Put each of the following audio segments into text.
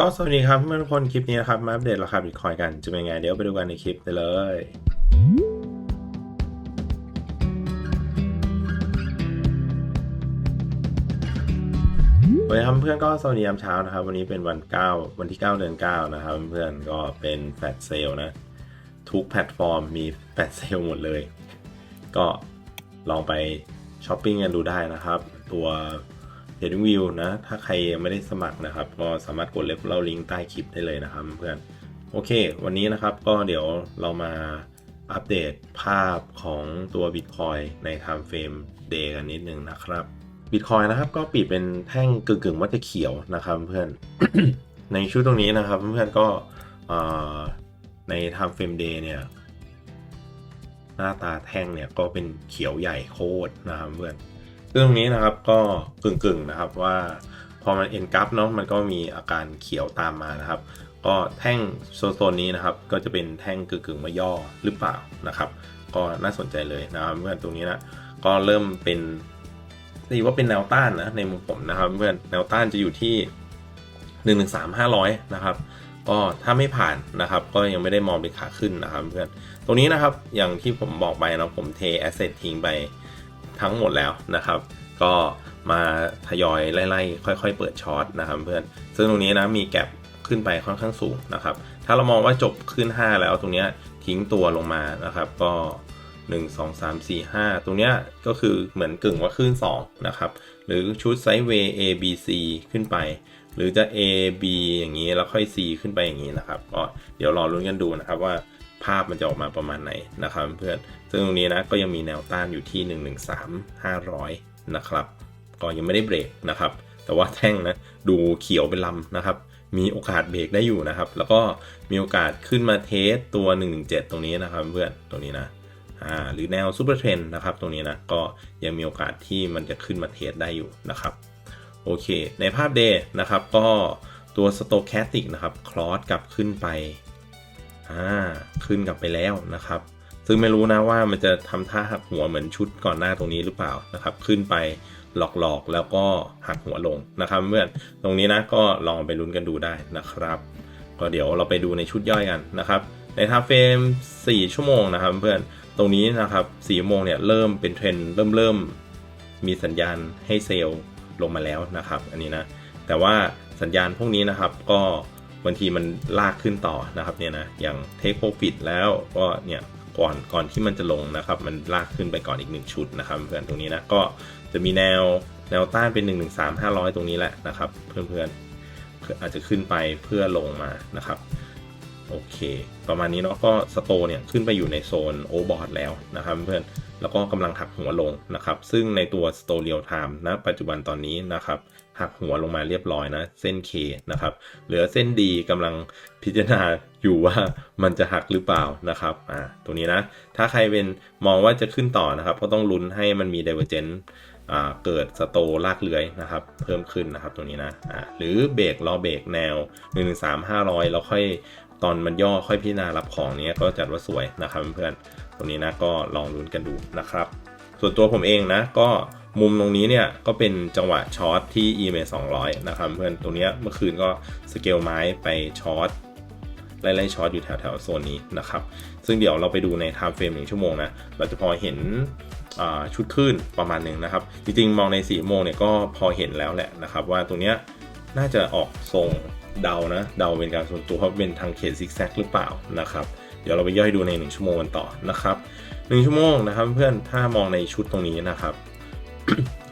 ก็สวัสดีครับเพื่อนทุกคนคลิปนี้นะครับมาอัปเดตราคาบิตคอยกันจะเป็นไงเดี๋ยวไปดูกันในคลิปได้เลยสวัสดีครับเพื่อนก็สวัสดียามเช้านะครับ วันนี้เป็นวัน 9 วันที่ 9 เดือน 9 นะครับ เพื่อนก็เป็นแฟลชเซลนะ ทุกแพลตฟอร์มมีแฟลชเซลหมดเลย ก็ลองไปช้อปปิ้งกันดูได้นะครับ ตัว เดดวิวนะ ถ้าใครยังไม่ได้สมัครนะครับ ก็สามารถกดเล็บเราลิงก์ใต้คลิปได้เลยนะครับเพื่อนโอเค วันนี้นะครับก็เดี๋ยวเรามาอัปเดตภาพของตัว Bitcoin ใน Time Frame Day กันนิดนึงนะครับ Bitcoin นะครับก็ปิดเป็นแท่งกึ่งๆว่าจะเขียวนะครับเพื่อนในชุดตรงนี้นะครับเพื่อนๆก็ใน Time Frame Day เนี่ยหน้าตาแท่งเนี่ยก็เป็นเขียวใหญ่โคตรนะครับเพื่อน ซึ่งตรงนี้นะครับก็กึ่งๆนะครับว่าพอมันเอ็นกัฟเนาะมันก็มีอาการเขียวตามมานะครับ ก็แท่งโซนนี้นะครับ ก็จะเป็นแท่งกึ่งๆมาย่อหรือเปล่านะครับ ก็น่าสนใจเลยนะครับเพื่อนตรงนี้นะก็เริ่มเป็นตีว่าเป็นแนวต้านนะในมุมผมนะครับเพื่อนแนวต้านจะอยู่ที่1 1 3 500นะครับก็ถ้าไม่ผ่านนะครับ ก็ยังไม่ได้มองเป็นขาขึ้นนะครับเพื่อนตรงนี้นะครับอย่างที่ผมบอกไปนะผมเทแอสเซททิ้งไป ทั้งหมดแล้วนะครับ ก็มาทยอยไล่ๆค่อย ๆ เปิดช็อตนะครับเพื่อนซึ่งตรงนี้นะมีแก็บขึ้นไปค่อนข้างสูงนะครับ ถ้าเรามองว่าจบขึ้น 5 แล้วตรงนี้ทิ้งตัวลงมานะครับ ก็ 1 2 3 4 5 ตรงนี้ก็คือเหมือนกึ่งว่าขึ้น 2 นะครับ หรือชุดไซด์เวย์ A B C ขึ้นไป หรือจะ A B อย่างนี้แล้วค่อย C ขึ้นไปอย่างนี้นะครับ ก็เดี๋ยวรอลุ้นกันดูนะครับว่า ภาพมันจะออกมาประมาณไหนนะครับเพื่อนซึ่งตรงนี้นะก็ยังมีแนวต้านอยู่ที่ 1 1 3 500 นะครับ ก็ยังไม่ได้เบรกนะครับ แต่ว่าแท่งนะดูเขียวเป็นลำนะครับ มีโอกาสเบรกได้อยู่นะครับ แล้วก็มีโอกาสขึ้นมาเทสตัว 117 ตรงนี้นะครับเพื่อนตรงนี้นะอ่าหรือแนวซูเปอร์เทรนนะครับตรงนี้นะก็ยังมีโอกาสที่มันจะขึ้นมาเทสได้อยู่นะครับโอเค ในภาพเดย์นะครับก็ตัวสโตแคสติกนะครับคลอสกลับขึ้นไป อ่าขึ้นกลับไปแล้วนะครับ ซึ่งไม่รู้นะว่ามันจะทำท่าหักหัวเหมือนชุดก่อนหน้าตรงนี้หรือเปล่านะครับ ขึ้นไปหลอกๆ แล้วก็หักหัวลงนะครับเพื่อนตรงนี้นะก็ลองไปลุ้นกันดูได้นะครับ ก็เดี๋ยวเราไปดูในชุดย่อยกันนะครับ ในทาเฟรม4 ชั่วโมงนะครับเพื่อนตรงนี้นะครับ4ชั่วโมงเนี่ยเริ่มเป็นเทรนเริ่มเริ่มมีสัญญาณให้เซลล์ลงมาแล้วนะครับ อันนี้นะแต่ว่าสัญญาณพวกนี้นะครับก็ บางทีมันลากขึ้นต่อนะครับเนี่ยนะอย่างเทคโปรฟิตแล้วก็เนี่ยก่อนก่อนที่มันจะลงนะครับ มันลากขึ้นไปก่อนอีกหนึ่งชุดนะครับเพื่อนตรงนี้นะก็จะมีแนวแนวต้านเป็น 1 1 3 500 ตรงนี้แหละนะครับ เพื่อนๆอาจจะขึ้นไปเพื่อลงมานะครับ โอเค ประมาณนี้เนาะก็สโตเนี่ยขึ้นไปอยู่ในโซนโอเวอร์บอทแล้วนะครับเพื่อนแล้วก็กำลังหักหัวลงนะครับ ซึ่งในตัวสโตเรียลไทม์ณปัจจุบันตอนนี้นะครับหักหัวลงมาเรียบร้อยนะ เส้น K นะครับ เหลือเส้น D กำลังพิจารณาอยู่ว่ามันจะหักหรือเปล่านะครับอ่าตรงนี้นะ ถ้าใครเป็นมองว่าจะขึ้นต่อนะครับ ก็ต้องลุ้นให้มันมี divergence อ่าเกิดสโตลากเลื้อยนะครับ เพิ่มขึ้นนะครับตรงนี้นะอ่าหรือเบรกรอเบรกแนว1 1 3 500 แล้วค่อย ตอนมันย่อค่อยพิจารณารับของเนี้ยก็จัดว่าสวยนะครับเพื่อนตรงนี้นะก็ลองลุ้นกันดูนะครับ ส่วนตัวผมเองนะก็มุมตรงนี้เนี่ยก็เป็นจังหวะช็อตที่ e m a 200 นะครับเพื่อนตรงนี้เมื่อคืนก็สเกลไม้ไปช็อตไล่ๆช็อตอยู่แถวๆโซนนี้นะครับ ซึ่งเดี๋ยวเราไปดูใน time frame หนึ่งชั่วโมงนะ เราจะพอเห็นชุดขึ้นประมาณหนึ่งนะครับ จริงๆ มองใน4โมงเนี่ยก็พอเห็นแล้วแหละนะครับ ว่าตรงเนี้ยน่าจะออกทรง เดานะเดาเป็นการส่วนตัวว่าเป็นทางเขตซิกแซกหรือเปล่านะครับ เดี๋ยวเราไปย่อยดูใน 1 ชั่วโมงกันต่อนะครับ1ชั่วโมงนะครับเพื่อนถ้ามองในชุดตรงนี้นะครับ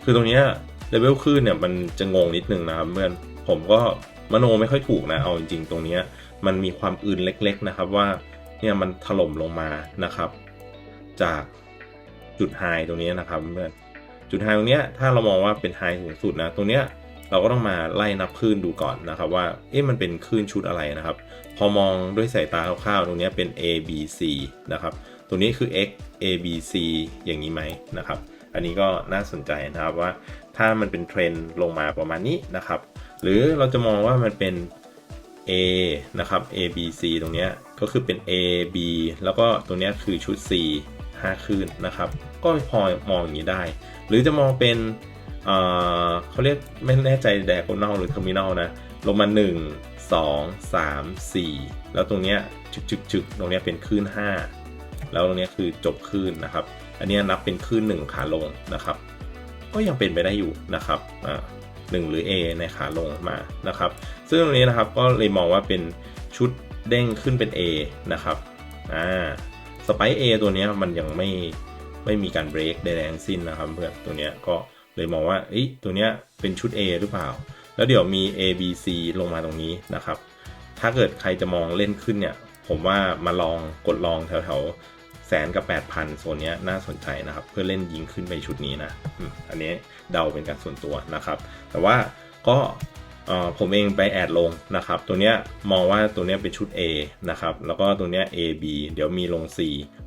คือตรงนี้เลเวลขึ้นเนี่ยมันจะงงนิดนึงนะครับเพื่อนผมก็มโนไม่ค่อยถูกนะเอาจริงๆ ตรงนี้มันมีความอื่นเล็กๆนะครับว่าเนี่ยมันถล่มลงมานะครับ จากจุดไฮตรงนี้นะครับเพื่อนจุดไฮตรงนี้ถ้าเรามองว่าเป็นไฮสูงสุดนะตรงเนี้ย เราก็ต้องมาไล่นับคลื่นดูก่อนนะครับว่าเอ๊ะมันเป็นคลื่นชุดอะไรนะครับ พอมองด้วยสายตาคร่าวๆตรงนี้เป็น A B C นะครับตรงนี้คือ x a b c อย่างนี้ไหมนะครับ อันนี้ก็น่าสนใจนะครับว่าถ้ามันเป็นเทรนด์ลงมาประมาณนี้นะครับ หรือเราจะมองว่ามันเป็น a นะครับ a b c ตรงนี้ก็คือเป็น a b แล้วก็ตรงนี้คือชุด c 5คืนนะครับ ก็พอมองอย่างนี้ได้ หรือจะมองเป็น เขาเรียกไม่แน่ใจแดกโนลหรือเทอร์มินอลนะ ลงมา 1 2 3 4 แล้วตรงเนี้ยจึกจึกจึกตรงเนี้ยเป็นคลื่น 5 แล้วตรงเนี้ยคือจบคลื่นนะครับ อันนี้นับเป็นคลื่น 1 ขาลงนะครับ ก็ยังเป็นไปได้อยู่นะครับอ่าหนึ่งหรือ A ในขาลงมานะครับ ซึ่งตรงนี้นะครับก็เลยมองว่าเป็นชุดเด้งขึ้นเป็น A นะครับอ่าสไปเอตัวนี้มันยังไม่ไม่มีการเบรกใดๆทั้งสิ้นนะครับเพื่อนตัวนี้ก็ เลยมองว่าอ้ตัวเนี้ยเป็นชุด A หรือเปล่า แล้วเดี๋ยวมี A B C ลงมาตรงนี้นะครับ ถ้าเกิดใครจะมองเล่นขึ้นเนี่ย ผมว่ามาลองกดลองแถวๆแสนกับ 8,000โซนเนี้ยน่าสนใจนะครับ เพื่อเล่นยิงขึ้นไปชุดนี้นะ อันนี้เดาเป็นการส่วนตัวนะครับ แต่ว่าก็ผมเองไปแอดลงนะครับ ตัวเนี้ยมองว่าตัวเนี้ยเป็นชุด A นะครับ แล้วก็ตัวเนี้ย A B เดี๋ยวมีลง C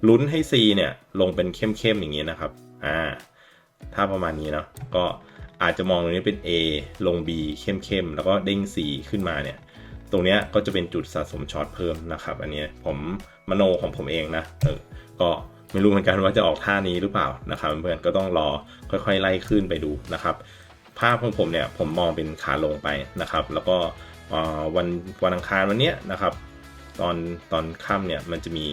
ลุ้นให้ C เนี่ยลงเป็นเข้มๆอย่างนี้นะครับ อ่า ถ้าประมาณนี้เนาะก็อาจจะมองตรงนี้เป็น A ลง B เข้มๆ แล้วก็เด้ง C ขึ้นมาเนี่ย ตรงนี้ก็จะเป็นจุดสะสมช็อตเพิ่มนะครับ อันนี้ผมมโนของผมเองนะ เออ ก็ไม่รู้เหมือนกันว่าจะออกท่านี้หรือเปล่านะครับเพื่อนๆก็ต้องรอค่อยๆ ไล่ขึ้นไปดูนะครับ ภาพของผมเนี่ยผมมองเป็นขาลงไปนะครับ แล้วก็วันวันอังคารวันเนี้ยนะครับ ตอนตอนค่ำเนี่ยมันจะมี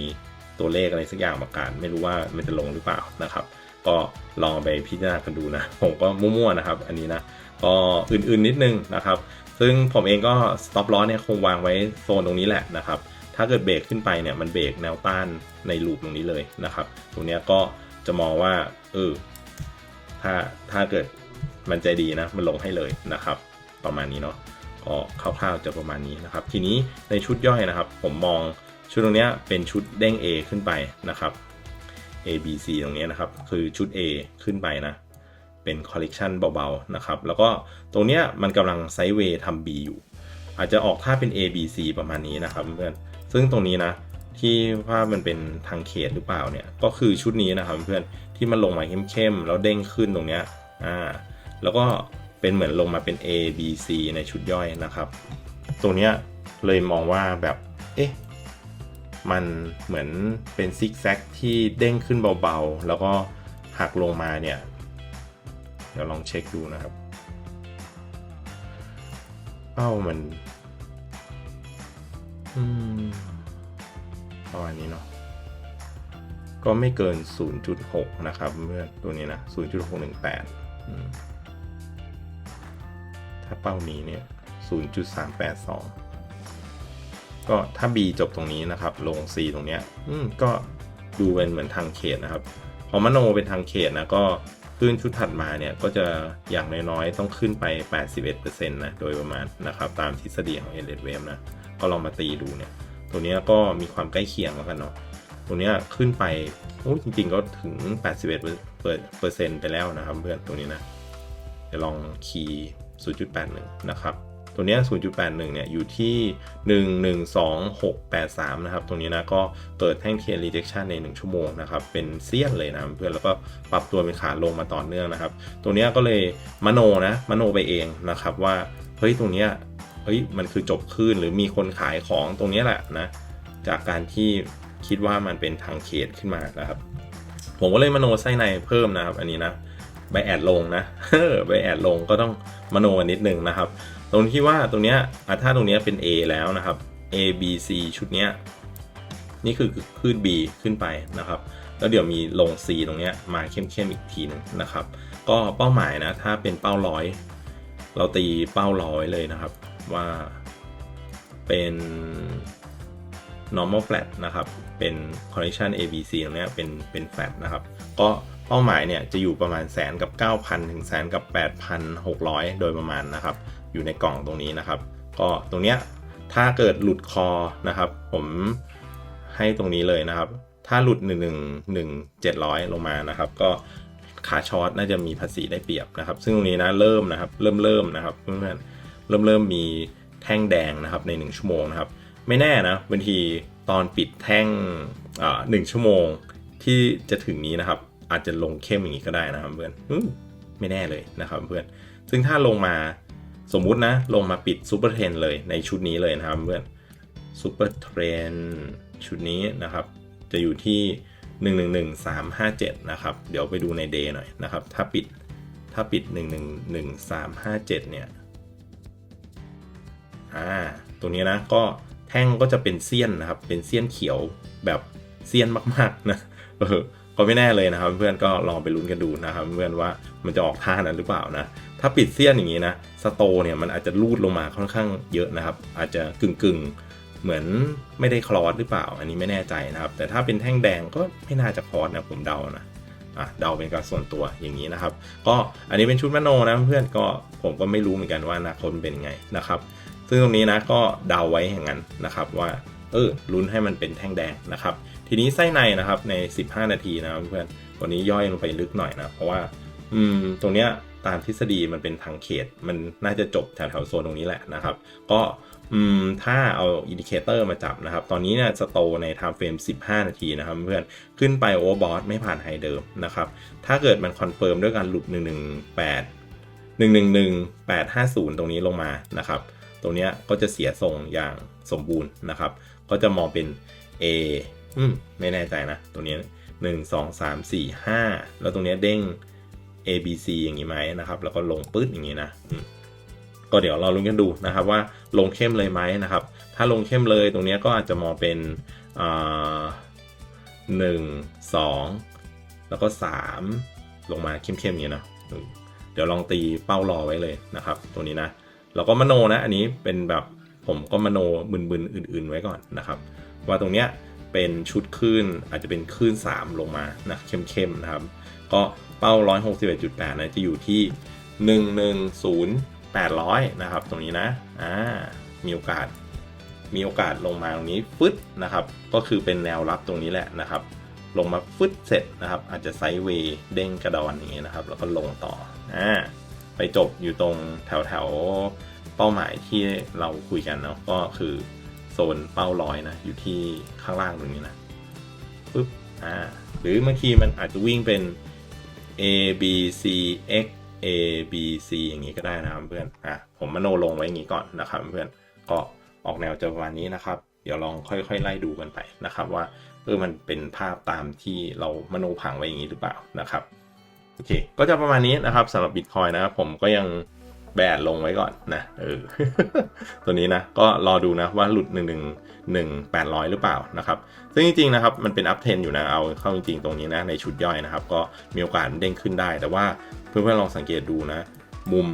ตัวเลขอะไรสักอย่างประกาศไม่รู้ว่ามันจะลงหรือเปล่านะครับ ก็ลองไปพิจารณากันดูนะ ผมก็มั่วๆนะครับ อันนี้นะ ก็อื่นๆนิดนึงนะครับ ซึ่งผมเองก็ stop loss เนี่ยคงวางไว้โซนตรงนี้แหละนะครับ ถ้าเกิดเบรกขึ้นไปเนี่ยมันเบรกแนวต้านในลูปตรงนี้เลยนะครับ ตรงนี้ก็จะมองว่าเออถ้าถ้าเกิดมันใจดีนะมันลงให้เลยนะครับ ประมาณนี้เนาะก็คร่าวๆจะประมาณนี้นะครับ ทีนี้ในชุดย่อยนะครับ ผมมองชุดตรงเนี้ยเป็นชุดเด้ง A ขึ้นไปนะครับ A B C ตรงนี้นะครับ คือชุด A ขึ้นไปนะ เป็นคอลเลกชันเบาๆนะครับ แล้วก็ตรงเนี้ยมันกำลังไซด์เวย์ทำ B อยู่ อาจจะออกท่าเป็น A B C ประมาณนี้นะครับเพื่อนซึ่งตรงนี้นะที่ว่ามันเป็นทางเขตหรือเปล่าเนี่ย ก็คือชุดนี้นะครับเพื่อนที่มันลงมาเข้มๆแล้วเด้งขึ้นตรงเนี้ยอ่าแล้วก็เป็นเหมือนลงมาเป็น A B C ในชุดย่อยนะครับ ตรงเนี้ยเลยมองว่าแบบเอ๊ะ มันเหมือนเป็นซิกแซกที่เด้งขึ้นเบาๆ แล้วก็หักลงมาเนี่ย เดี๋ยวลองเช็คดูนะครับ เป้ามัน อืมประมาณนี้เนาะก็ไม่เกิน 0.6 นะครับเมื่อตัวนี้นะ 0.618 ถ้าเป้านี้เนี่ย 0.382 ก็ถ้า B จบตรงนี้นะครับ ลง C ตรงเนี้ยอืมก็ดูเป็นเหมือนทางเขตนะครับ พอมโนเป็นทางเขตนะก็ขึ้นชุดถัดมาเนี่ยก็จะอย่างน้อยๆ ต้องขึ้นไป 81%นะโดยประมาณนะครับ ตามทฤษฎีของเอเลดเวมนะ ก็ลองมาตีดูเนี่ย ตัวนี้ก็มีความใกล้เคียงแล้วกันเนาะตัวนี้ขึ้นไปโอ้จริงๆก็ถึง 81เปอร์เซ็นต์ไปแล้วนะครับเพื่อนตัวนี้นะเดี๋ยวลองคีย์0.81 นะครับ ตัวนี้ 0.81 เนี่ย อยู่ที่ 112,683 นะครับ ตรงนี้นะ ก็เปิดแท่งเทียน rejection ใน 1 ชั่วโมงนะครับ เป็นเซียนเลยนะเพื่อน แล้วก็ปรับตัวเป็นขาลงมาต่อเนื่องนะครับ ตัวนี้ก็เลยมโนนะ มโนไปเองนะครับว่า เฮ้ย ตรงนี้เฮ้ย มันคือจบคลื่นหรือมีคนขายของตรงนี้แหละนะ จากการที่คิดว่ามันเป็นทางเขตขึ้นมานะครับ ผมก็เลยมโนไส้ในเพิ่มนะครับ อันนี้นะใบแอดลงนะใบแอดลงก็ต้อง มโนนิดนึงนะครับ ตรงที่ว่าตรงเนี้ยถ้าตรงเนี้ยเป็น A แล้วนะครับ A B C ชุดเนี้ยนี่คือขึ้น B ขึ้นไปนะครับ แล้วเดี๋ยวมีลง C ตรงเนี้ยมาเข้มๆอีกทีนึงนะครับ ก็เป้าหมายนะถ้าเป็นเป้าร้อยเราตีเป้าร้อยเลยนะครับว่าเป็น normal flat นะครับ เป็น correction ABC ตรงเนี้ยเป็น เป็น flat นะครับ ก็ เป้าหมายเนี่ยจะอยู่ประมาณแสนกับ 9,000 ถึงแสนกับ 8,600 โดยประมาณนะครับ อยู่ในกล่องตรงนี้นะครับ ก็ตรงเนี้ยถ้าเกิดหลุดคอนะครับ ผมให้ตรงนี้เลยนะครับ ถ้าหลุด 1 1 1 700 ลงมานะครับ ก็ขาช็อตน่าจะมีภาษีได้เปรียบนะครับ ซึ่งตรงนี้นะเริ่มนะครับ เริ่มเริ่มนะครับเพื่อนเริ่มเริ่มมีแท่งแดงนะครับใน 1 ชั่วโมงนะครับ ไม่แน่นะบางทีตอนปิดแท่งหนึ่งชั่วโมงที่จะถึงนี้นะครับ อาจจะลงเข้มอย่างนี้ก็ได้นะครับเพื่อนไม่แน่เลยนะครับเพื่อน ซึ่งถ้าลงมาสมมุตินะ ลงมาปิดซูเปอร์เทรนเลยในชุดนี้เลยนะครับเพื่อนซูเปอร์เทรนชุดนี้นะครับ จะอยู่ที่ 111357 นะครับ เดี๋ยวไปดูในเดย์หน่อยนะครับ ถ้าปิดถ้าปิด 111357 เนี่ยอ่าตรงนี้นะก็แท่งก็จะเป็นเสี้ยนนะครับ เป็นเสี้ยนเขียวแบบเสี้ยนมากๆนะเออ ก็ไม่แน่เลยนะครับ เพื่อนก็ลองไปลุ้นกันดูนะครับเพื่อนว่ามันจะออกท่านั้นหรือเปล่านะถ้าปิดเสี้ยนอย่างนี้นะสโตเนี่ยมันอาจจะลูดลงมาค่อนข้างเยอะนะครับ อาจจะกึ่งกึ่งเหมือนไม่ได้คลอสหรือเปล่า อันนี้ไม่แน่ใจนะครับ แต่ถ้าเป็นแท่งแดงก็ไม่น่าจะคลอสนะผมเดานะอะเดาเป็นการส่วนตัวอย่างนี้นะครับ ก็อันนี้เป็นชุดมโนนะเพื่อนก็ผมก็ไม่รู้เหมือนกันว่าอนาคตเป็นยังไงนะครับ ซึ่งตรงนี้นะก็เดาไว้อย่างนั้นนะครับว่าเออลุ้นให้มันเป็นแท่งแดงนะครับ ทีนี้ไส้ในนะครับใน 15 นาทีนะเพื่อนตัวนี้ย่อยลงไปลึกหน่อยนะ เพราะว่า อืมตรงเนี้ยตามทฤษฎีมันเป็นทางเขต มันน่าจะจบแถวๆโซนตรงนี้แหละนะครับ ก็อืมถ้าเอาอินดิเคเตอร์มาจับนะครับ ตอนนี้เนี่ยสโตใน time frame 15 นาทีนะครับเพื่อนขึ้นไปโอเวอร์บอทไม่ผ่านไฮเดิมนะครับ ถ้าเกิดมันคอนเฟิร์มด้วยการหลุด 118 111850 ตรงนี้ลงมานะครับ ตรงนี้ก็จะเสียทรงอย่างสมบูรณ์นะครับ ก็จะมองเป็น A อืมไม่แน่ใจนะตรงนี้หนึ่งสองสามสี่ห้าแล้วตรงนี้เด้ง A B C อย่างนี้ไหมนะครับ แล้วก็ลงปื๊ดอย่างนี้นะก็เดี๋ยวเราลุ้นกันดูนะครับว่าลงเข้มเลยไหมนะครับ ถ้าลงเข้มเลยตรงนี้ก็อาจจะมองเป็นหนึ่งสองแล้วก็สามลงมาเข้มๆอย่างนี้นะเดี๋ยวลองตีเป้ารอไว้เลยนะครับ ตรงนี้นะเราก็มโนนะ อันนี้เป็นแบบผมก็มโนบึนๆอื่น ๆไว้ก่อนนะครับ ว่าตรงเนี้ย เป็นชุดคลื่นอาจจะเป็นคลื่น 3 ลงมานะเข้มๆนะครับ ก็เป้า 161.8 นะจะอยู่ที่ 110,800 นะครับ ตรงนี้นะอ่ามีโอกาสมีโอกาสลงมาตรงนี้ฟึดนะครับ ก็คือเป็นแนวรับตรงนี้แหละนะครับ ลงมาฟึดเสร็จนะครับ อาจจะไซด์เวย์เด้งกระดอนอย่างนี้นะครับ แล้วก็ลงต่ออ่าไปจบอยู่ตรงแถวแถวๆเป้าหมายที่เราคุยกันเนาะก็คือ โซนเป้าร้อยนะ อยู่ที่ข้างล่างตรงนี้นะปึ๊บอ่าหรือบางทีมันอาจจะวิ่งเป็น A B C X A B C อย่างนี้ก็ได้นะครับเพื่อนอะผมมโนลงไว้อย่างนี้ก่อนนะครับเพื่อนก็ออกแนวจะประมาณนี้นะครับ เดี๋ยวลองค่อยๆ ไล่ดูกันไปนะครับว่าเออมันเป็นภาพตามที่เรามโนผังไว้อย่างนี้หรือเปล่านะครับโอเค ก็จะประมาณนี้นะครับสำหรับบิตคอยนะครับผมก็ยัง แบดลงไว้ก่อนนะเออตัวนี้นะก็รอดูนะว่าหลุด 1 1 1 800 หรือเปล่านะครับ ซึ่งจริงๆนะครับมันเป็นอัพเทนอยู่นะเอาเข้าจริงๆตรงนี้นะในชุดย่อยนะครับ ก็มีโอกาสเด้งขึ้นได้ แต่ว่าเพื่อนๆลองสังเกตดูนะ มุม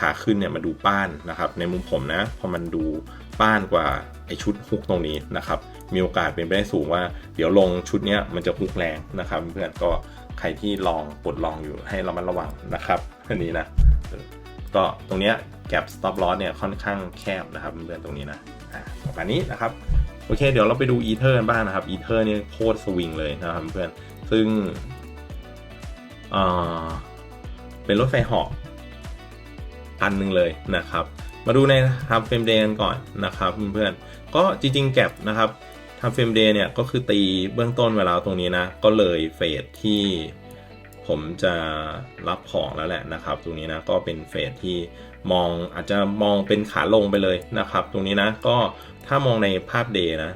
ขาขึ้นเนี่ยมาดูป้านนะครับ ในมุมผมนะพอมันดูป้านกว่าไอชุดฮุกตรงนี้นะครับ มีโอกาสเป็นไปได้สูงว่า เดี๋ยวลงชุดเนี้ยมันจะฮุกแรงนะครับ เพื่อนก็ใครที่ลองปลดลองอยู่ให้เรามันระวังนะครับอันนี้นะเออ ก็ตรงเนี้ยแกลบ stop loss เนี่ยค่อนข้างแคบนะครับเพื่อนตรงนี้นะประมาณนี้นะครับโอเค เดี๋ยวเราไปดูอีเทอร์บ้างนะครับอีเทอร์เนี่โคตรสวิงเลยนะครับเพื่อนซึ่งเอ่อเป็นรถไฟเหาะอันหนึ่งเลยนะครับ มาดูในทำเฟรมเดย์กันก่อนนะครับเพื่อนๆก็จริงๆแก็บนะครับทำเฟรมเดย์เนี่ยก็คือตีเบื้องต้นเวลาตรงนี้นะ ก็เลยเฟสที่ ผมจะรับของแล้วแหละนะครับ ตรงนี้นะก็เป็นเฟสที่มองอาจจะมองเป็นขาลงไปเลยนะครับ ตรงนี้นะก็ถ้ามองในภาพเดย์นะ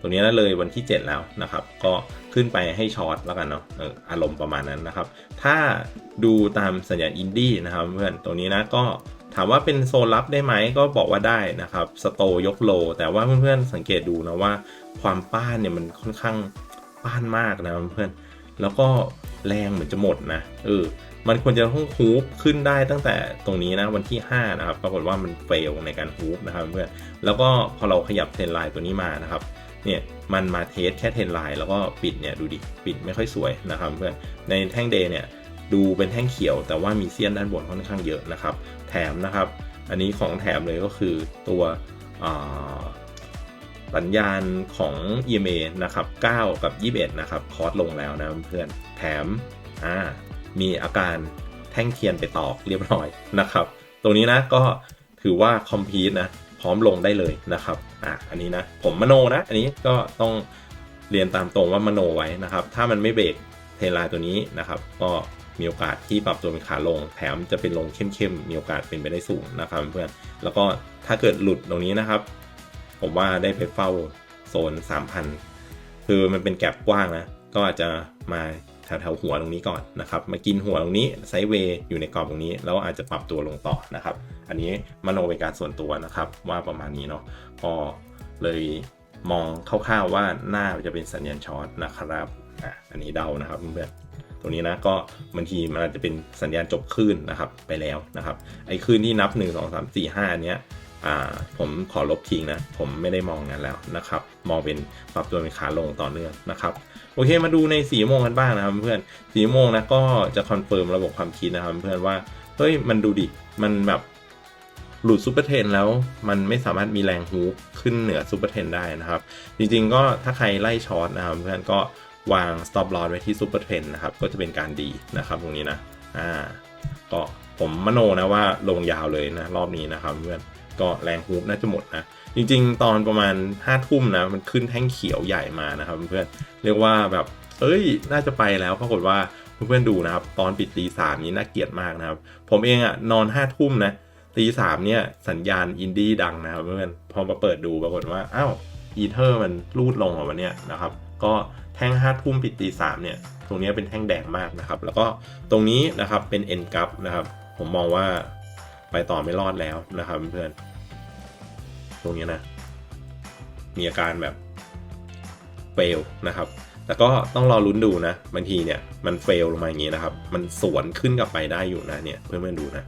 ตรงนี้นะเลยวันที่ 7 แล้วนะครับ ก็ขึ้นไปให้ช็อตแล้วกันเนาะอารมณ์ประมาณนั้นนะครับ ถ้าดูตามสัญญาอินดี้นะครับเพื่อนตรงนี้นะก็ถามว่าเป็นโซนรับได้ไหมก็บอกว่าได้นะครับสโตยกโล แต่ว่าเพื่อนๆสังเกตดูนะว่าความป้านเนี่ยมันค่อนข้างป้านมากนะเพื่อนแล้วก็ แรงเหมือนจะหมดนะเออมันควรจะต้องฮูปขึ้นได้ตั้งแต่ตรงนี้นะวันที่ 5 นะครับ ปรากฏว่ามันเฟลในการฮูปนะครับเพื่อนแล้วก็พอเราขยับเทรนไลน์ตัวนี้มานะครับเนี่ยมันมาเทสแค่เทรนไลน์แล้วก็ปิดเนี่ยดูดิปิดไม่ค่อยสวยนะครับเพื่อนในแท่งเดย์เนี่ยดูเป็นแท่งเขียว แต่ว่ามีเซียนด้านบนค่อนข้างเยอะนะครับ แถมนะครับ อันนี้ของแถมเลยก็คือตัว สัญญาณของ EMA นะครับ 9 กับ 21 นะครับ คอร์สลงแล้วนะเพื่อน แถม อ่า มีอาการแท่งเทียนไปตอกเรียบร้อยนะครับ ตรงนี้นะก็ถือว่าคอมพีทนะ พร้อมลงได้เลยนะครับ อะอันนี้นะ ผมมโนนะ อันนี้ก็ต้องเรียนตามตรงว่ามโนไว้นะครับ ถ้ามันไม่เบรกเทลน์ตัวนี้นะครับ ก็มีโอกาสที่ปรับตัวเป็นขาลง แถมจะเป็นลงเข้มๆ มีโอกาสเป็นไปได้สูงนะครับเพื่อน แล้วก็ถ้าเกิดหลุดตรงนี้นะครับ ผมว่าได้ไปเฝ้าโซน 3,000 คือมันเป็นแกลบกว้างนะ ก็อาจจะมาแถวๆหัวตรงนี้ก่อนนะครับ มากินหัวตรงนี้ไซด์เวย์อยู่ในกรอบตรงนี้ แล้วอาจจะปรับตัวลงต่อนะครับ อันนี้มโนเป็นการส่วนตัวนะครับ ว่าประมาณนี้เนาะก็เลยมองคร่าวๆว่าหน้าจะเป็นสัญญาณช็อตนะครับอะอันนี้เดานะครับเพื่อนๆตรงนี้นะก็บางทีมันอาจจะเป็นสัญญาณจบคลื่นนะครับไปแล้วนะครับไอ้คลื่นที่นับ 1 2 3 4 5อันเนี้ย ผมขอลบทิ้งนะ ผมไม่ได้มองงั้นแล้วนะครับ มองเป็นปรับตัวเป็นขาลงต่อเนื่องนะครับ โอเคมาดูในสีโมงกันบ้างนะครับเพื่อนสีโมงนะก็จะคอนเฟิร์มระบบความคิดนะครับเพื่อนว่า เฮ้ยมันดูดิ มันแบบหลุดซูเปอร์เทนแล้วมันไม่สามารถมีแรงฮูกขึ้นเหนือซูเปอร์เทนได้นะครับ จริงๆก็ถ้าใครไล่ช็อตนะครับเพื่อนก็วาง stop loss ไว้ที่ซูเปอร์เทนนะครับ ก็จะเป็นการดีนะครับตรงนี้นะ อ่า ก็ผมมโนนะว่าลงยาวเลยนะรอบนี้นะครับเพื่อน ก็แรงฮูกน่าจะหมดนะ จริง ๆ ตอนประมาณ5้าทุ่มนะ มันขึ้นแท่งเขียวใหญ่มานะครับเพื่อนเรียกว่าแบบเอ้ย น่าจะไปแล้วปรากฏว่าเพื่อนๆดูนะครับ ตอนปิดตีสามนี้น่าเกลียดมากนะครับ ผมเองอะนอนห้าทุ่มนะตีสามเนี่ยสัญญาณอินดี้ดังนะครับเพื่อนๆพอมาเปิดดูปรากฏว่าอ้าวอีเทอร์มันรูดลงออกมาเนี่ยนะครับก็แท่งห้าทุ่มปิดตีสามเนี่ยตรงนี้เป็นแท่งแดงมากนะครับ แล้วก็ตรงนี้นะครับเป็นเอ็นกัฟนะครับ ผมมองว่าไปต่อไม่รอดแล้วนะครับเพื่อน ตรงนี้นะ มีอาการแบบเฟลนะครับแต่ก็ต้องรอลุ้นดูนะบางทีเนี่ยมันเฟลลงมาอย่างนี้นะครับ มันสวนขึ้นกลับไปได้อยู่นะเนี่ยเพื่อนๆดูนะ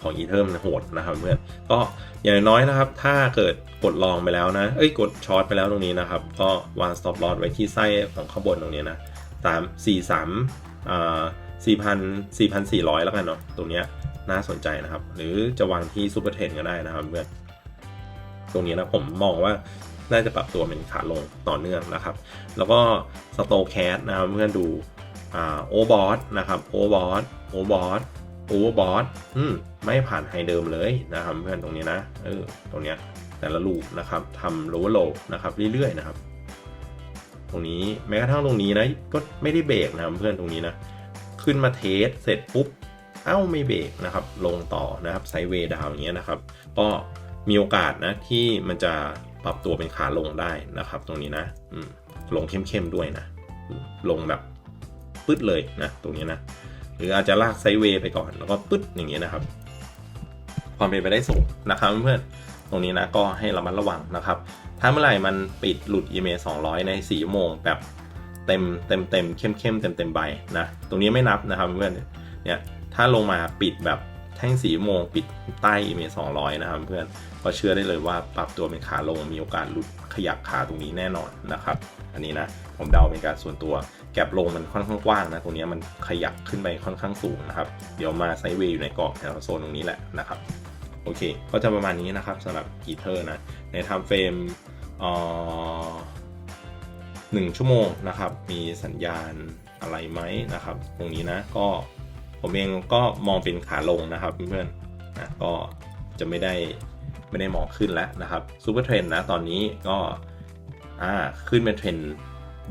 ของอีเทอร์มันโหดนะครับเพื่อนก็อย่างน้อยนะครับ ถ้าเกิดกดลองไปแล้วนะ เอ้ยกดช็อตไปแล้วตรงนี้นะครับ ก็วาง stop loss ไว้ที่ไส้ของข้างบนตรงนี้นะสามสี่สามอ่าสี่พันสี่พันสี่ร้อยแล้วกันเนาะตรงเนี้ย น่าสนใจนะครับ หรือจะวางที่ซูเปอร์เทนก็ได้นะครับเพื่อนตรงนี้นะผมมองว่าน่าจะปรับตัวเป็นขาลงต่อเนื่องนะครับ แล้วก็สโตแคสนะครับเพื่อนดูอ่าโอบอสนะครับโอบอสโอบอสโอเวอร์บอสอืมไม่ผ่านไฮเดิมเลยนะครับเพื่อนตรงนี้นะเออตรงเนี้ยแต่ละลูปนะครับทำโลว์โลนะครับเรื่อยๆนะครับ ตรงนี้แม้กระทั่งตรงนี้นะก็ไม่ได้เบรกนะครับเพื่อนตรงนี้นะ ขึ้นมาเทสเสร็จปุ๊บ เอ้าไม่เบรกนะครับลงต่อนะครับไซด์เวย์ดาวอย่างเงี้ยนะครับ ก็มีโอกาสนะที่มันจะปรับตัวเป็นขาลงได้นะครับ ตรงนี้นะลงเข้มๆด้วยนะ ลงแบบปึ๊ดเลยนะตรงนี้นะ หรืออาจจะลากไซด์เวย์ไปก่อนแล้วก็ปึ๊ดอย่างเงี้ยนะครับ ความเป็นไปได้สูงนะครับเพื่อนๆตรงนี้นะก็ให้ระมัดระวังนะครับ ถ้าเมื่อไหร่มันปิดหลุด EMA 200 ใน4ชั่วโมงแบบเต็มเต็มเต็มเข้มเข้มเต็มเต็มใบนะ ตรงนี้ไม่นับนะครับเพื่อนเนี่ย ถ้าลงมาปิดแบบแท่งสีโมงปิดใต้ EMA 200นะครับเพื่อนก็เชื่อได้เลยว่าปรับตัวเป็นขาลงมีโอกาสหลุดขยับขาตรงนี้แน่นอนนะครับ อันนี้นะผมเดาเป็นการส่วนตัวแก็บลงมันค่อนข้างกว้างนะตรงนี้มันขยับขึ้นไปค่อนข้างสูงนะครับ เดี๋ยวมาไซด์เวย์อยู่ในกรอบแถวโซนตรงนี้แหละนะครับโอเค ก็จะประมาณนี้นะครับสำหรับอีเทอร์นะ ในไทม์เฟรมหนึ่งชั่วโมงนะครับ มีสัญญาณอะไรไหมนะครับ ตรงนี้นะก็ ผมเองก็มองเป็นขาลงนะครับเพื่อนๆนะก็จะไม่ได้ไม่ได้มองขึ้นแล้วนะครับซูเปอร์เทรนนะตอนนี้ก็อ่าขึ้นเป็นเทรน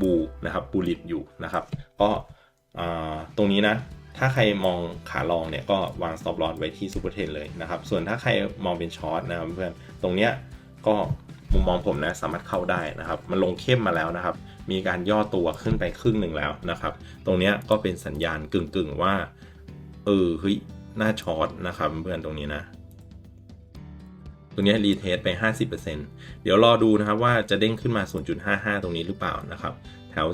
บูนะครับบูลิตอยู่นะครับก็ตรงนี้นะถ้าใครมองขาลองเนี่ยก็วาง stop loss ไว้ที่ super t 10เลยนะครับ ส่วนถ้าใครมองเป็นช็อตนะครับเพื่อนตรงเนี้ยก็มุมมองผมนะสามารถเข้าได้นะครับ มันลงเข้มมาแล้วนะครับ มีการย่อตัวขึ้นไปครึ่งหนึ่งแล้วนะครับ ตรงเนี้ยก็เป็นสัญญาณกึ่งๆว่า เออเฮ้ยหน้าช็อตนะครับเพื่อนตรงนี้นะ ตรงนี้รีเทสไป 50%เดี๋ยวรอดูนะครับว่าจะเด้งขึ้นมา 0.55 ตรงนี้หรือเปล่านะครับ แถว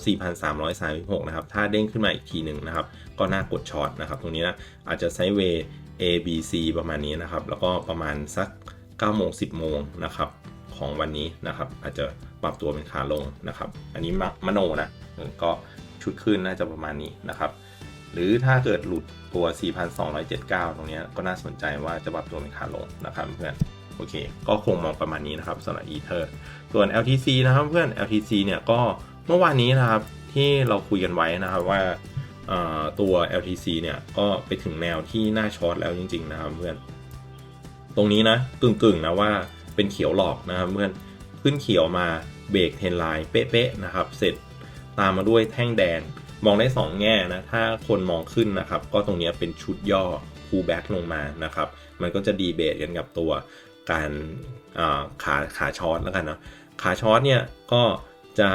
4,336 นะครับ ถ้าเด้งขึ้นมาอีกทีหนึ่งนะครับ ก็น่ากดช็อตนะครับ ตรงนี้นะอาจจะไซด์เวย์ A B C ประมาณนี้นะครับ แล้วก็ประมาณสัก9โมง10 โมงนะครับของวันนี้นะครับ อาจจะปรับตัวเป็นขาลงนะครับ อันนี้มโนนะก็ชุดขึ้นน่าจะประมาณนี้นะครับ หรือถ้าเกิดหลุดตัว 4,279 ตรงนี้ก็น่าสนใจว่าจะปรับตัวเป็นขาลงนะครับเพื่อนโอเค ก็คงมองประมาณนี้นะครับสำหรับ Ether ส่วน LTC นะครับเพื่อน LTC เนี่ยก็เมื่อวานนี้นะครับที่เราคุยกันไว้นะครับว่าตัว LTC เนี่ยก็ไปถึงแนวที่น่าช็อตแล้วจริง ๆ นะครับเพื่อน ตรงนี้นะกึ่งๆนะว่าเป็นเขียวหลอกนะครับเพื่อนขึ้นเขียวมาเบรกเทนไลน์เป๊ะๆนะครับ เสร็จตามมาด้วยแท่งแดง มองได้ 2 แง่นะ ถ้าคนมองขึ้นนะครับ ก็ตรงนี้เป็นชุดย่อ pull back ลงมานะครับ มันก็จะดีเบตกันกับตัวการาขาขาช็อตแล้วกันเนาะขาช็อตเนี่ยก็จะ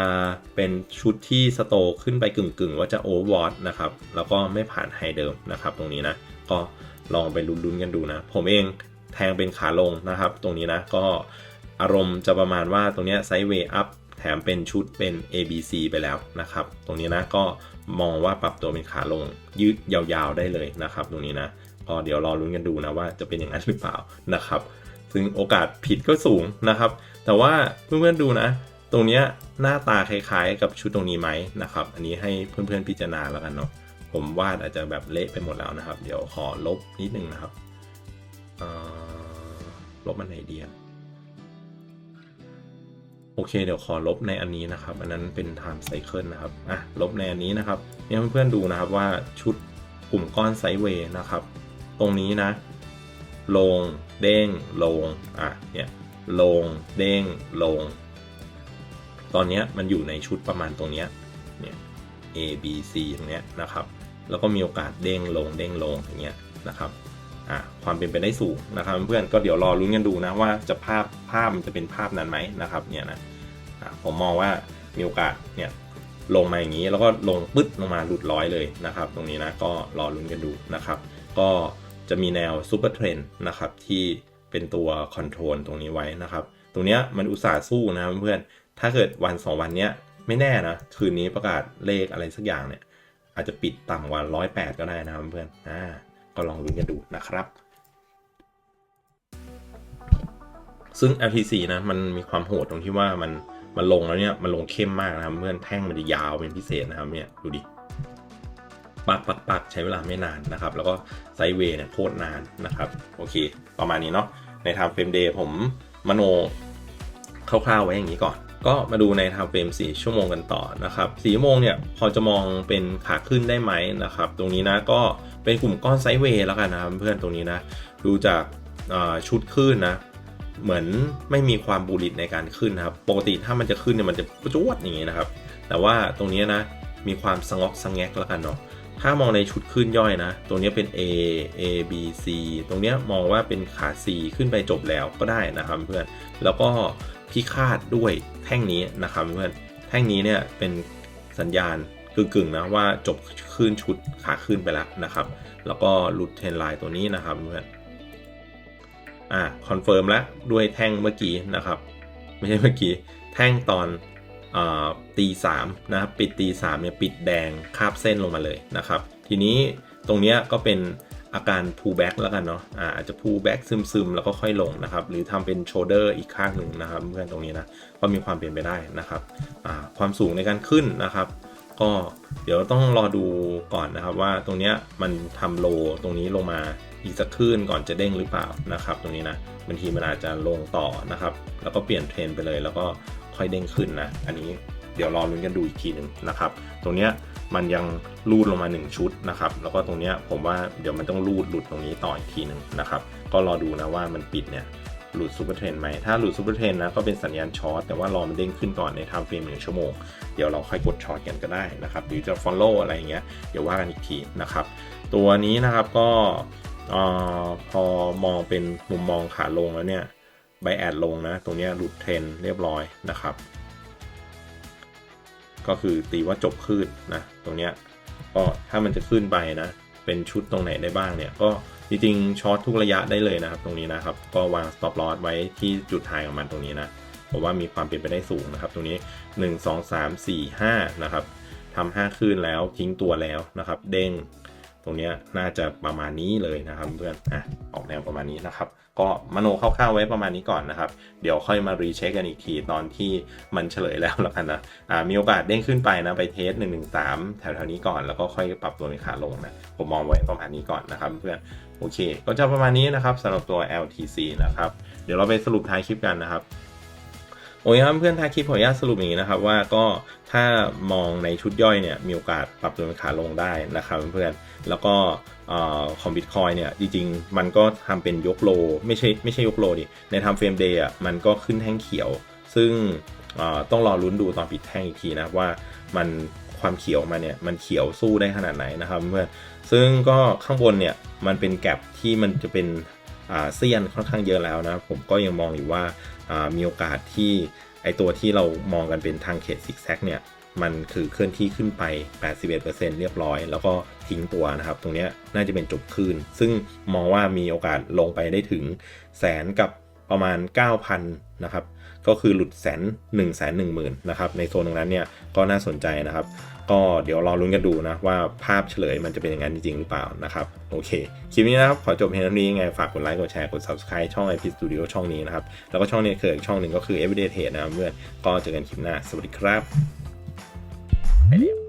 เป็นชุดที่สโตขึ้นไปกึ่งๆ ว่าจะโอเวอร์วอตนะครับ แล้วก็ไม่ผ่านไฮเดิมนะครับ ตรงนี้นะ ก็ลองไปลุ้นๆกันดูนะ ผมเองแทงเป็นขาลงนะครับ ตรงนี้นะ ก็อารมณ์จะประมาณว่าตรงนี้ไซด์เวย์อัพแถมเป็นชุดเป็น A B C ไปแล้วนะครับ ตรงนี้นะก็ มองว่าปรับตัวเป็นขาลงยืดยาวๆได้เลยนะครับตรงนี้นะก็เดี๋ยวรอลุ้นกันดูนะว่าจะเป็นอย่างนั้นหรือเปล่านะครับ ซึ่งโอกาสผิดก็สูงนะครับ แต่ว่าเพื่อนๆดูนะ ตรงนี้หน้าตาคล้ายๆ กับชุดตรงนี้ไหมนะครับ อันนี้ให้เพื่อนๆพิจารณาแล้วกันเนาะผมวาดอาจจะแบบเละไปหมดแล้วนะครับ เดี๋ยวขอลบนิดนึงนะครับลบมันไหนดีอะ โอเค เดี๋ยวขอลบในอันนี้นะครับ อันนั้นเป็น time cycle นะครับ อะ ลบในอันนี้นะครับ เนี่ยเพื่อนๆดูนะครับว่าชุดกลุ่มก้อนไซด์เวย์นะครับ ตรงนี้นะ ลง เด้ง ลง อะ เนี่ย ลง เด้ง ลง ตอนนี้มันอยู่ในชุดประมาณตรงนี้ เนี่ย A B C ตรงเนี้ยนะครับ แล้วก็มีโอกาสเด้งลง เด้งลงอย่างเงี้ยนะครับ อะความเป็นไปได้สูงนะครับ เพื่อนๆก็เดี๋ยวรอลุ้นกันดูนะว่าจะภาพภาพมันจะเป็นภาพนั้นไหมนะครับเนี่ยนะะผมมองว่ามีโอกาสเนี่ยลงมาอย่างนี้แล้วก็ลงปึ๊ดลงมาหลุดร้อยเลยนะครับ ตรงนี้นะก็รอลุ้นกันดูนะครับ ก็จะมีแนวซูเปอร์เทรนนะครับที่เป็นตัวคอนโทรลตรงนี้ไว้นะครับ ตรงเนี้ยมันอุตส่าห์สู้นะเพื่อนๆถ้าเกิดวันสองวันเนี้ยไม่แน่นะ คืนนี้ประกาศเลขอะไรสักอย่างเนี่ย อาจจะปิดต่ำกว่าร้อยแปดก็ได้นะครับเพื่อนๆอ่า ก็ลองลุ้นกันดูนะครับ ซึ่ง LTC นะมันมีความโหดตรงที่ว่ามันมันลงแล้วเนี่ยมันลงเข้มมากนะครับเพื่อนแท่งมันจะยาวเป็นพิเศษนะครับเนี่ยดูดิปักปักปักใช้เวลาไม่นานนะครับ แล้วก็ไซเวย์เนี่ยโคตรนานนะครับ โอเค ประมาณนี้เนาะในทางเฟรมเดย์ผมมโนคร่าวๆไว้อย่างนี้ก่อน ก็มาดูในทางเฟรม4ชั่วโมงกันต่อนะครับ4ชั่วโมงเนี่ยพอจะมองเป็นขาขึ้นได้ไหมนะครับ ตรงนี้นะก็ เป็นกลุ่มก้อนไซด์เวย์แล้วกันนะครับเพื่อนตรงนี้นะ ดูจากชุดขึ้นนะ เหมือนไม่มีความบูริตในการขึ้นนะครับ ปกติถ้ามันจะขึ้นเนี่ยมันจะจวดอย่างนี้นะครับ แต่ว่าตรงนี้นะมีความสงอกสงแงกแล้วกันเนาะถ้ามองในชุดขึ้นย่อยนะ ตรงนี้เป็น A A B C ตรงนี้มองว่าเป็นขา C ขึ้นไปจบแล้วก็ได้นะครับเพื่อน แล้วก็พิคาดด้วยแท่งนี้นะครับเพื่อน แท่งนี้เนี่ยเป็นสัญญาณ กึ่งๆนะว่าจบขึ้นชุดขาขึ้นไปแล้วนะครับ แล้วก็หลุดเทรนไลน์ตัวนี้นะครับเพื่อนอ่าคอนเฟิร์มแล้วด้วยแท่งเมื่อกี้นะครับ ไม่ใช่เมื่อกี้แท่งตอนตีสามนะครับปิดตีสามเนี่ยปิดแดงคาบเส้นลงมาเลยนะครับ ทีนี้ตรงเนี้ยก็เป็นอาการ pull back แล้วกันเนาะอาอาจจะ pull back ซึมๆ แล้วก็ค่อยลงนะครับ หรือทำเป็น shoulder อีกข้างหนึ่งนะครับ เพื่อนตรงนี้นะก็มีความเปลี่ยนไปได้นะครับความสูงในการขึ้นนะครับ ก็เดี๋ยวต้องรอดูก่อนนะครับว่าตรงเนี้ยมันทำโลตรงนี้ลงมาอีกสักคลื่นก่อนจะเด้งหรือเปล่านะครับ ตรงนี้นะบางทีมันอาจจะลงต่อนะครับ แล้วก็เปลี่ยนเทรนไปเลย แล้วก็ค่อยเด้งขึ้นนะอันนี้เดี๋ยวรอลุ้นกันดูอีกทีหนึ่งนะครับ ตรงเนี้ยมันยังรูดลงมา 1 ชุดนะครับ แล้วก็ตรงเนี้ยผมว่าเดี๋ยวมันต้องรูดหลุดตรงนี้ต่ออีกทีหนึ่งนะครับ ก็รอดูนะว่ามันปิดเนี่ย หลุดซูเปอร์เทรนไหม ถ้าหลุดซูเปอร์เทรนนะก็เป็นสัญญาณช็อตแต่ว่ารอมันเด้งขึ้นก่อนในไทม์เฟรมหนึ่งชั่วโมง เดี๋ยวเราค่อยกดช็อตกันก็ได้นะครับหรือจะ follow อะไรเงี้ยเดี๋ยวว่ากันอีกทีนะครับตัวนี้นะครับก็อพอมองเป็นมุมมองขาลงแล้วเนี่ยไบแอดลงนะตรงนี้หลุดเทรนเรียบร้อยนะครับ ก็คือตีว่าจบขึ้นนะตรงเนี้ยก็ถ้ามันจะขึ้นไปนะเป็นชุดตรงไหนได้บ้างเนี่ยก็ จริงๆช็อตทุกระยะได้เลยนะครับ ตรงนี้นะครับ ก็วาง stop loss ไว้ที่จุดหายของมันตรงนี้นะผมว่ามีความเป็นไปได้สูงนะครับ ตรงนี้ 1 2 3 4 5 นะครับทำห้าขึ้นแล้วทิ้งตัวแล้วนะครับ เด้ง ตรงนี้น่าจะประมาณนี้เลยนะครับเพื่อนอะออกแนวประมาณนี้นะครับ ก็มโนคร่าวๆไว้ประมาณนี้ก่อนนะครับ เดี๋ยวค่อยมารีเช็คกันอีกทีตอนที่มันเฉลยแล้วแล้วกันนะอ่ามีโอกาสเด้งขึ้นไปนะไปเทส1 1 3แถวๆนี้ก่อนแล้วก็ค่อยปรับตัวเป็นขาลงนะผมมองไว้ประมาณนี้ก่อนนะครับเพื่อนโอเค ก็จะประมาณนี้นะครับสำหรับตัว LTC นะครับเดี๋ยวเราไปสรุปท้ายคลิปกันนะครับโอ้ยครับเพื่อนท้ายคลิปขออนุญาตสรุปอย่างนี้นะครับว่าก็ถ้ามองในชุดย่อยเนี่ยมีโอกาสปรับตัวเป็นขาลงได้นะครับเพื่อน แล้วก็ของบิตคอยเนี่ยจริงๆ มันก็ทำเป็นยกโล ไม่ใช่ไม่ใช่ยกโลดิ ในทำเฟรมเดย์อะมันก็ขึ้นแท่งเขียว ซึ่งต้องรอลุ้นดูตอนปิดแท่งอีกทีนะว่ามันความเขียวมาเนี่ยมันเขียวสู้ได้ขนาดไหนนะครับเพื่อนซึ่งก็ข้างบนเนี่ยมันเป็นแกลบที่มันจะเป็นเซียนค่อนข้างเยอะแล้วนะผมก็ยังมองอยู่ว่ามีโอกาสที่ไอตัวที่เรามองกันเป็นทางเขตซิกแซกเนี่ยมันคือเคลื่อนที่ขึ้นไป 81%เรียบร้อย แล้วก็ ทิ้งตัวนะครับ ตรงนี้น่าจะเป็นจบคืน ซึ่งมองว่ามีโอกาสลงไปได้ถึงแสนกับประมาณ 9,000นะครับ ก็คือหลุดแสน1 1 0 0 0 0นนะครับ ในโซนตรงนั้นเนี่ยก็น่าสนใจนะครับ ก็เดี๋ยวรอลุ้นกันดูนะว่าภาพเฉลยมันจะเป็นอย่างนั้นจริงหรือเปล่านะครับ โอเค คลิปนี้นะครับ ขอจบเพียงเท่านี้ยังไง ฝากกดไลค์ กดแชร์ กด subscribe ช่อง IP Studio ช่องนี้นะครับ แล้วก็ช่องนี้คืออีกช่องหนึ่งก็คือ Everyday Trade นะครับเพื่อนก็เจอกันคลิปหน้า สวัสดีครับไปแล้ว